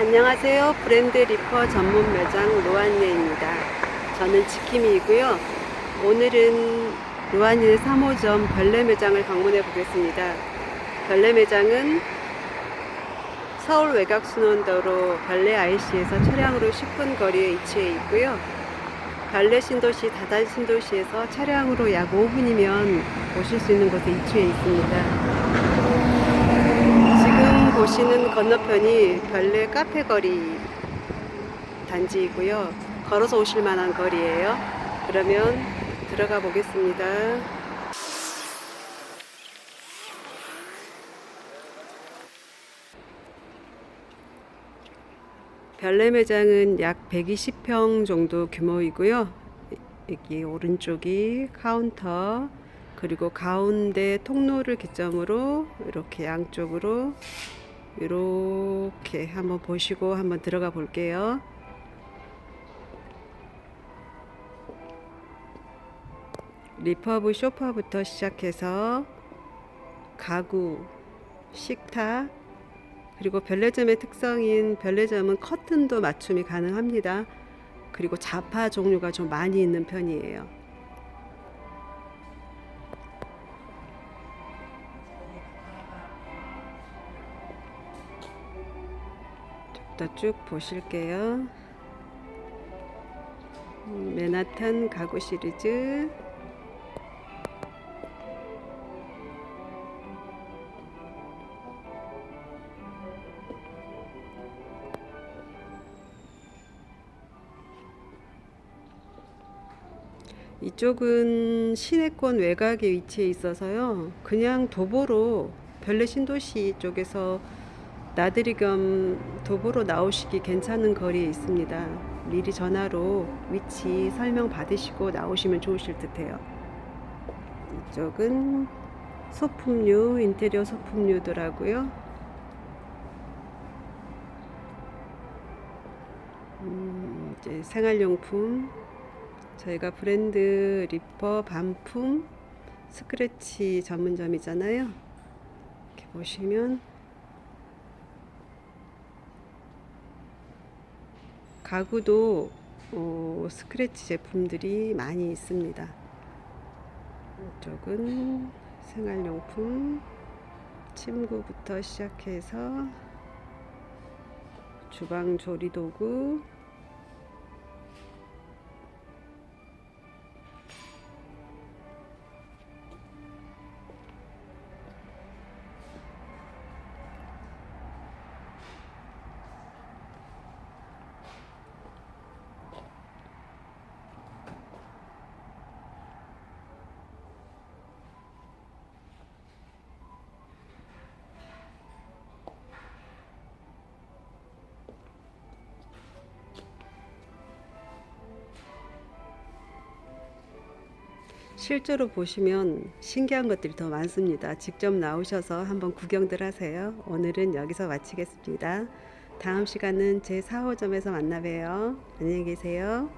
안녕하세요. 브랜드 리퍼 전문 매장 로안네입니다. 저는 지킴이이고요. 오늘은 로안네 3호점 별내 매장을 방문해 보겠습니다. 별내 매장은 서울 외곽순환도로 별내 IC에서 차량으로 10분 거리에 위치해 있고요. 별내 신도시 다단 신도시에서 차량으로 약 5분이면 오실 수 있는 곳에 위치해 있습니다. 지금 보시는 건너편이 별내 카페 거리 단지이고요. 걸어서 오실 만한 거리예요. 그러면 들어가 보겠습니다. 별내 매장은 약 120평 정도 규모이고요. 여기 오른쪽이 카운터, 그리고 가운데 통로를 기점으로 이렇게 양쪽으로 이렇게 한번 보시고 한번 들어가 볼게요. 리퍼브 쇼파부터 시작해서 가구, 식탁, 그리고 별내점의 특성인 별내점은 커튼도 맞춤이 가능합니다. 그리고 자파 종류가 좀 많이 있는 편이에요. 더쭉 보실게요. 음, 맨하탄 가구 시리즈 이쪽은 시내권 외곽에 위치해 있어서요. 그냥 도보로 별내 신도시 쪽에서 나들이 겸 도보로 나오시기 괜찮은 거리에 있습니다. 미리 전화로 위치 설명 받으시고 나오시면 좋으실 듯해요. 이쪽은 소품류, 인테리어 소품류더라고요. 음, 이제 생활용품. 저희가 브랜드 리퍼 반품 스크래치 전문점이잖아요. 이렇게 보시면 가구도 어, 스크래치 제품들이 많이 있습니다. 이쪽은 생활용품, 침구부터 시작해서 주방 조리도구, 실제로 보시면 신기한 것들이 더 많습니다. 직접 나오셔서 한번 구경들 하세요. 오늘은 여기서 마치겠습니다. 다음 시간은 제 4호점에서 만나 봬요. 안녕히 계세요.